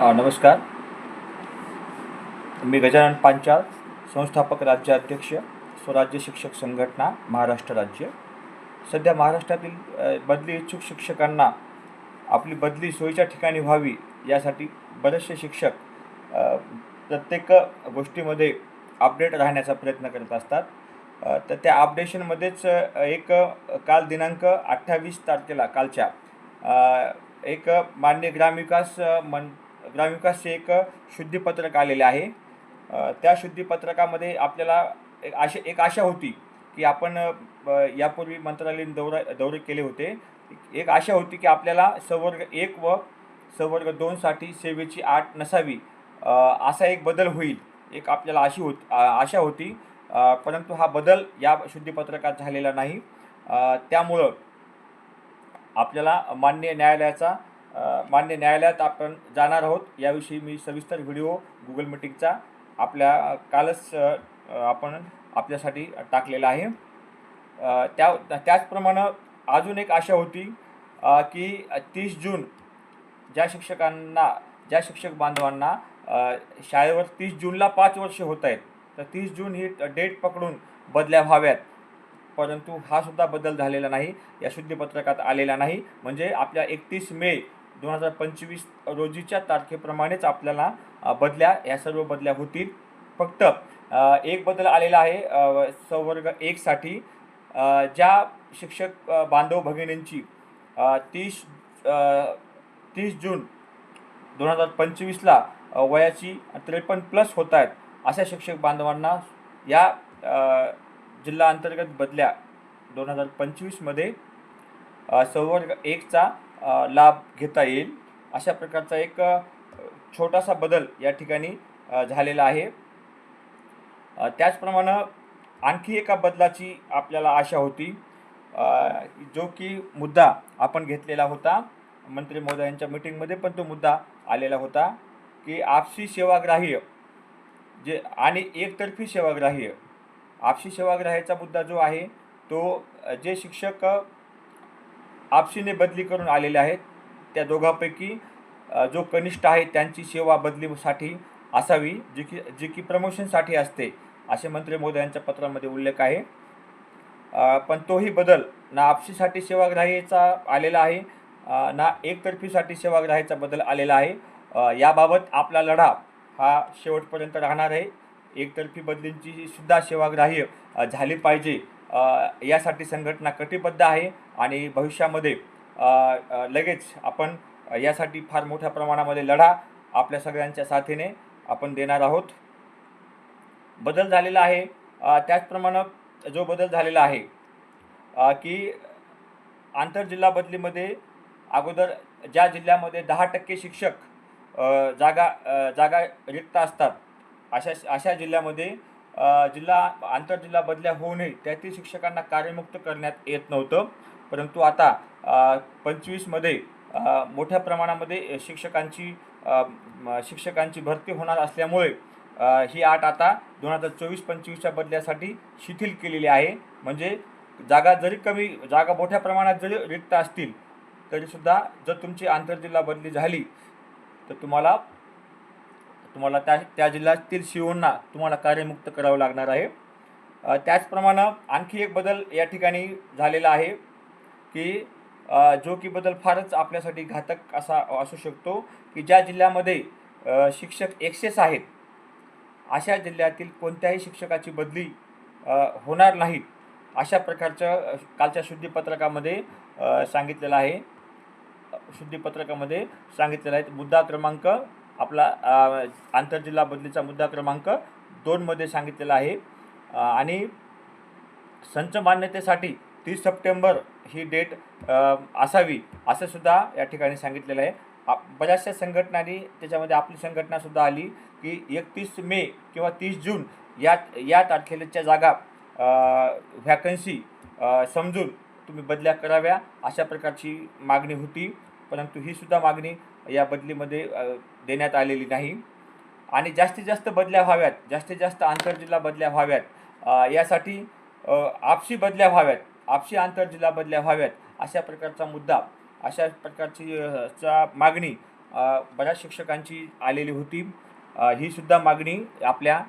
नमस्कार. मी गजानन पांचाळ संस्थापक राज्याध्यक्ष स्वराज्य शिक्षक संघटना महाराष्ट्र राज्य. सध्या महाराष्ट्रातील बदली इच्छुक शिक्षकांना आपली बदली सोयीच्या ठिकाणी व्हावी यासाठी बरेचसे शिक्षक प्रत्येक गोष्टीमध्ये अपडेट राहण्याचा प्रयत्न करत असतात. तर त्या अपडेशनमध्येच एक काल दिनांक अठ्ठावीस तारखेला कालच्या एक मान्य ग्रामविकास मं मन ग्रामविकासचे एक शुद्धीपत्रक आलेले आहे. त्या शुद्धीपत्रकामध्ये आपल्याला एक आशा एक आशा होती की आपण यापूर्वी मंत्रालयीन दौरा दौरे केले होते. एक आशा होती की आपल्याला संवर्ग एक व संवर्ग दोनसाठी सेवेची आठ नसावी असा एक बदल होईल एक आपल्याला अशी होत आशा होती. परंतु हा बदल या शुद्धीपत्रकात झालेला नाही. त्यामुळं आपल्याला मान्य न्यायालयाचा मान्य न्यायालयात आपण जाणार आहोत. याविषयी मी सविस्तर व्हिडिओ गुगल मीटिंगचा आपल्या कालच आपण आपल्यासाठी टाकलेला आहे. त्या त्याचप्रमाणे अजून एक आशा होती की तीस जून ज्या शिक्षकांना ज्या शिक्षक बांधवांना शाळेवर तीस जूनला पाच वर्ष होत आहेत तर तीस जून ही डेट पकडून बदल्या व्हाव्यात. परंतु हा सुद्धा बदल झालेला नाही या शुद्धीपत्रकात आलेला नाही. म्हणजे आपल्या एकतीस मे दोन हजार पंचवीस रोजीच्या तारखेप्रमाणेच आपल्याला बदल्या या सर्व बदल्या होतील. फक्त एक बदल आलेला आहे संवर्ग एकसाठी. ज्या शिक्षक बांधव भगिनींची तीस तीस जून दोन हजार पंचवीसला वयाची त्रेपन्न प्लस होत आहेत अशा शिक्षक बांधवांना या जिल्हा अंतर्गत बदल्या दोन हजार पंचवीसमध्ये अ, संवर्ग एकचा लाभ घेता येईल. अशा प्रकारचा एक छोटासा बदल या ठिकाणी झालेला आहे. त्याचप्रमाणे आणखी एका बदलाची आपल्याला आशा होती. जो की मुद्दा आपण घेतलेला होता. मंत्री महोदयांच्या मिटिंगमध्ये पण तो मुद्दा आलेला होता की आपसी सेवाग्राह्य जे आणि एकतर्फी सेवाग्राह्य. आपसी सेवाग्राह्याचा मुद्दा जो आहे तो जे शिक्षक आपशीने आपसीने बदली करून आलेले आहेत. त्या दोघांपैकी जो कनिष्ठ आहे त्यांची सेवा बदलीसाठी असावी जी की जी की प्रमोशनसाठी असते असे मंत्री महोदयांच्या पत्रामध्ये उल्लेख आहे. पण तोही बदल ना आपसीसाठी सेवाग्राहीचा आलेला आहे ना एकतर्फीसाठी सेवाग्राहीचा बदल आलेला आहे. याबाबत आपला लढा हा शेवटपर्यंत राहणार आहे. एकतर्फी बदलींची सुद्धा सेवाग्राह्य झाली पाहिजे. यासाठी संघटना कटिबद्ध आहे आणि भविष्यामध्ये लगेच आपण यासाठी फार मोठ्या प्रमाणामध्ये लढा आपल्या सगळ्यांच्या साथीने आपण देणार आहोत. बदल झालेला आहे. त्याचप्रमाणे जो बदल झालेला आहे की आंतरजिल्हा बदलीमध्ये अगोदर ज्या जिल्ह्यामध्ये दहा टक्के शिक्षक जागा जागा रिक्त असतात अशा अशा जिल्ह्यामध्ये जिल्हा आंतरजिल्हा बदल्या होऊ नये त्यातील शिक्षकांना कार्यमुक्त करण्यात येत नव्हतं. परंतु आता पंचवीसमध्ये मोठ्या प्रमाणामध्ये शिक्षकांची शिक्षकांची भरती होणार असल्यामुळे ही आट आता दोन हजार चोवीस पंचवीसच्या बदल्यासाठी शिथिल केलेली आहे. म्हणजे जागा जरी कमी जागा मोठ्या प्रमाणात जरी रिक्त असतील तरीसुद्धा जर तुमची आंतरजिल्हा बदली झाली तर तुम्हाला तुम्हाला त्या त्या जिल्ह्यातील शिवूंना तुम्हाला कार्यमुक्त करावं लागणार आहे. त्याचप्रमाणे आणखी एक बदल या ठिकाणी झालेला आहे की जो की बदल फारच आपल्यासाठी घातक असा असू शकतो की ज्या जिल्ह्यामध्ये शिक्षक एक्सेस आहेत अशा जिल्ह्यातील कोणत्याही शिक्षकाची बदली होणार नाही अशा प्रकारचं कालच्या शुद्धीपत्रकामध्ये सांगितलेलं आहे. शुद्धीपत्रकामध्ये सांगितलेलं आहे. मुद्दा क्रमांक आपला आंतरजिल्हा बदलीचा मुद्दा क्रमांक दोनमध्ये सांगितलेला आहे. आणि संच मान्यतेसाठी तीस सप्टेंबर ही डेट असावी असं सुद्धा या ठिकाणी सांगितलेलं आहे. आप बऱ्याचशा संघटनांनी त्याच्यामध्ये आपली संघटनासुद्धा आली की एकतीस मे किंवा तीस जून या या तारखेच्या जागा व्हॅकन्सी समजून तुम्ही बदल्या कराव्या अशा प्रकारची मागणी होती. परंतु ही सुद्धा मागणी या बदलीमध्ये देण्यात आलेली नाही. आणि जास्तीत जास्त बदल्या व्हाव्यात जास्तीत जास्त आंतरजिल्हा बदल्या व्हाव्यात. यासाठी आपशी आपसी बदल्या व्हाव्यात आपसी आंतरजिल्हा बदल्या व्हाव्यात अशा प्रकारचा मुद्दा अशा प्रकारची चा मागणी बऱ्याच शिक्षकांची आलेली होती. ही सुद्धा मागणी आपल्या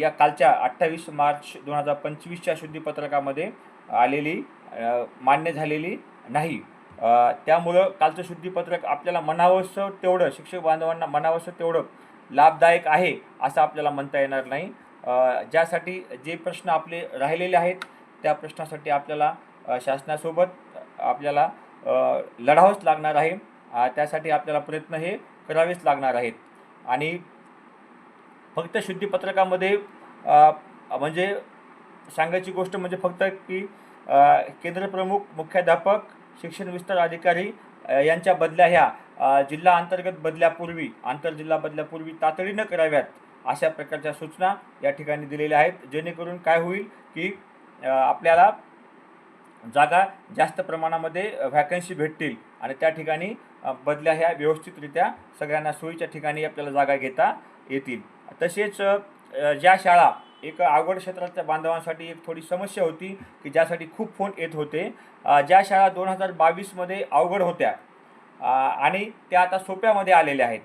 या कालच्या अठ्ठावीस मार्च दोन हजार पंचवीसच्या शुद्धीपत्रकामध्ये आलेली मान्य झालेली नाही. त्यामुळं कालचं शुद्धीपत्रक आपल्याला म्हणावंसं तेवढं शिक्षक बांधवांना म्हणावंसं तेवढं लाभदायक आहे असं आपल्याला म्हणता येणार नाही. ज्यासाठी जे प्रश्न आपले राहिलेले आहेत त्या प्रश्नासाठी आपल्याला शासनासोबत आपल्याला लढावंच लागणार आहे. त्यासाठी आपल्याला प्रयत्न हे करावेच लागणार आहेत. आणि फक्त शुद्धीपत्रकामध्ये म्हणजे सांगायची गोष्ट म्हणजे फक्त की केंद्रप्रमुख मुख्याध्यापक शिक्षण विस्तार अधिकारी यांच्या बदल्या ह्या जिल्हा अंतर्गत बदल्यापूर्वी आंतरजिल्हा बदल्यापूर्वी तातडीनं कराव्यात अशा प्रकारच्या सूचना या ठिकाणी दिलेल्या आहेत. जेणेकरून काय होईल की आपल्याला जागा जास्त प्रमाणामध्ये व्हॅकन्सी भेटतील आणि त्या ठिकाणी बदल्या ह्या व्यवस्थितरित्या सगळ्यांना सोयीच्या ठिकाणी आपल्याला जागा घेता येतील. तसेच ज्या शाळा एक आवड क्षेत्रातल्या बांधवांसाठी एक थोडी समस्या होती की ज्यासाठी खूप फोन येत होते. ज्या शाळा दोन हजार बावीसमध्ये अवघड होत्या आणि त्या आता सोप्यामध्ये आलेल्या आहेत.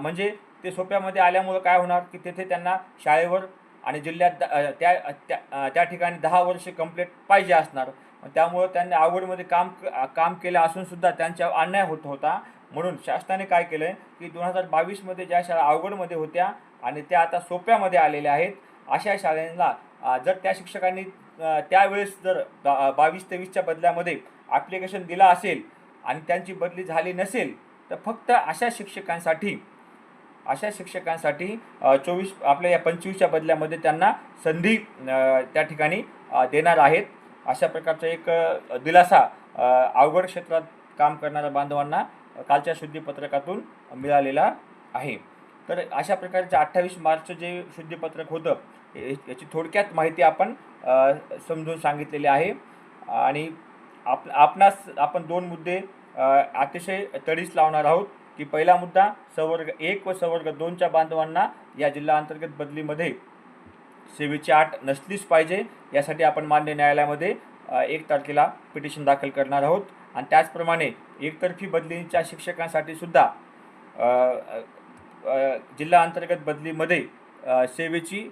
म्हणजे ते सोप्यामध्ये आल्यामुळं काय होणार की तेथे त्यांना शाळेवर आणि जिल्ह्यात द- त्या त्या त्या ठिकाणी दहा वर्षे कंप्लीट पाहिजे असणार. त्यामुळं त्यांनी आवडमध्ये काम क- काम केलं असूनसुद्धा त्यांच्यावर अन्याय होत होता. म्हणून शासनाने काय केलं आहे की दोन हजार बावीसमध्ये ज्या शाळा अवघडमध्ये होत्या आणि त्या आता सोप्यामध्ये आलेल्या आहेत अशा शाळांना जर त्या शिक्षकांनी त्यावेळेस जर बा बावीस तेवीसच्या बदल्यामध्ये ॲप्लिकेशन दिला असेल आणि त्यांची बदली झाली नसेल तर फक्त अशा शिक्षकांसाठी अशा शिक्षकांसाठी चोवीस आपल्या या पंचवीसच्या बदल्यामध्ये त्यांना संधी त्या ठिकाणी देणार आहेत. अशा प्रकारचा एक दिलासा अवघड क्षेत्रात काम करणाऱ्या बांधवांना कालच्या शुद्धीपत्रकातून मिळालेला आहे. तर अशा प्रकारचं अठ्ठावीस मार्चचं जे शुद्धीपत्रक होतं याची थोडक्यात माहिती आपण समजून सांगितलेली आहे. आणि आप आपणास आपण दोन मुद्दे अतिशय तडीस लावणार आहोत की पहिला मुद्दा सवर्ग एक व सवर्ग दोनच्या बांधवांना या जिल्हा अंतर्गत बदलीमध्ये सेवेची आठ नसलीच पाहिजे यासाठी आपण मान्य न्यायालयामध्ये एक तारखेला पिटिशन दाखल करणार आहोत. आणि त्याचप्रमाणे एकतर्फी बदलीच्या शिक्षकांसाठी सुद्धा जिल्हा अंतर्गत बदलीमध्ये सेवेची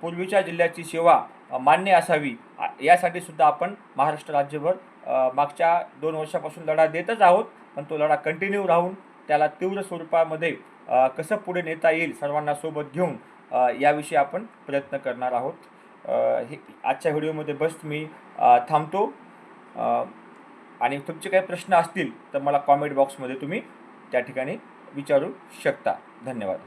पूर्वीच्या जिल्ह्याची सेवा मान्य असावी. यासाठी सुद्धा आपण महाराष्ट्र राज्यभर मागच्या दोन वर्षापासून लढा देतच आहोत. पण तो लढा कंटिन्यू राहून त्याला तीव्र स्वरूपामध्ये कसं पुढे नेता येईल सर्वांना सोबत घेऊन याविषयी आपण प्रयत्न करणार आहोत. हे आजच्या व्हिडिओमध्ये बस मी थांबतो. आणि तुमचे काही प्रश्न असतील तर मला कॉमेंट बॉक्समध्ये तुम्ही त्या ठिकाणी विचारू शकता. धन्यवाद.